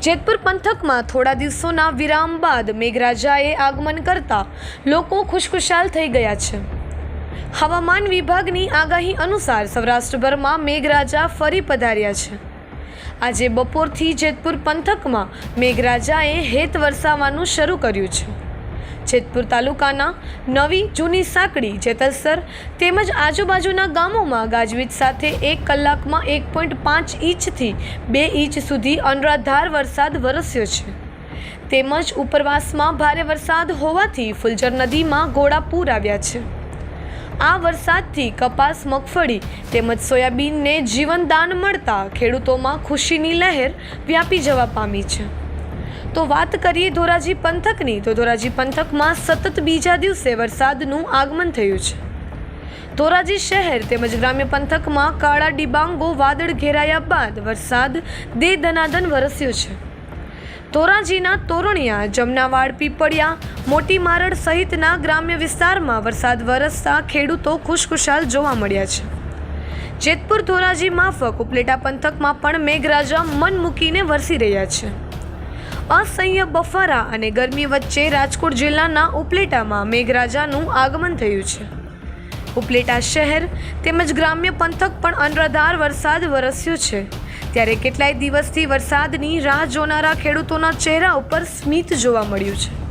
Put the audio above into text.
જેતપુર પંથકમાં થોડા દિવસોના વિરામ બાદ મેઘરાજાએ આગમન કરતા લોકો ખુશખુશાલ થઈ ગયા છે. હવામાન વિભાગની આગાહી અનુસાર સૌરાષ્ટ્રભરમાં મેઘરાજા ફરી પધાર્યા છે. આજે બપોરથી જેતપુર પંથકમાં મેઘરાજાએ હેત વરસાવવાનું શરૂ કર્યું છે. જેતપુર તાલુકાના નવી જૂની સાંકડી જેતલસર તેમજ આજુબાજુના ગામોમાં ગાજવીજ સાથે એક કલાકમાં એક પોઈન્ટ પાંચ ઇંચથી બે ઇંચ સુધી અનરાધાર વરસાદ વરસ્યો છે. તેમજ ઉપરવાસમાં ભારે વરસાદ હોવાથી ફુલજર નદીમાં ઘોડાપૂર આવ્યા છે. આ વરસાદથી કપાસ, મગફળી તેમજ સોયાબીનને જીવનદાન મળતા ખેડૂતોમાં ખુશીની લહેર વ્યાપી જવા પામી છે. તો વાત કરીએ ધોરાજી પંથકની. તો ધોરાજી પંથકમાં સતત બીજા દિવસે વરસાદનું આગમન થયું છે. ધોરાજી શહેર તેમજ ગ્રામ્ય પંથકમાં કાળા ડિબાંગો વાદળ ઘેરાયા બાદ વરસાદ દે દનાદન વરસ્યો છે. ધોરાજીના તોરણિયા, જમનાવાડ, પીપળિયા મોટી મારડ સહિતના ગ્રામ્ય વિસ્તારમાં વરસાદ વરસતા ખેડૂતો ખુશખુશાલ જોવા મળ્યા છે. જેતપુર ધોરાજી માફક ઉપલેટા પંથકમાં પણ મેઘરાજા મન મૂકીને વરસી રહ્યા છે. અસહ્ય બફારા અને ગરમી વચ્ચે રાજકોટ જિલ્લાના ઉપલેટામાં મેઘરાજાનું આગમન થયું છે. ઉપલેટા શહેર તેમજ ગ્રામ્ય પંથક પણ અનરાધાર વરસાદ વરસ્યો છે. ત્યારે કેટલાય દિવસથી વરસાદની રાહ જોનારા ખેડૂતોના ચહેરા ઉપર સ્મિત જોવા મળ્યું છે.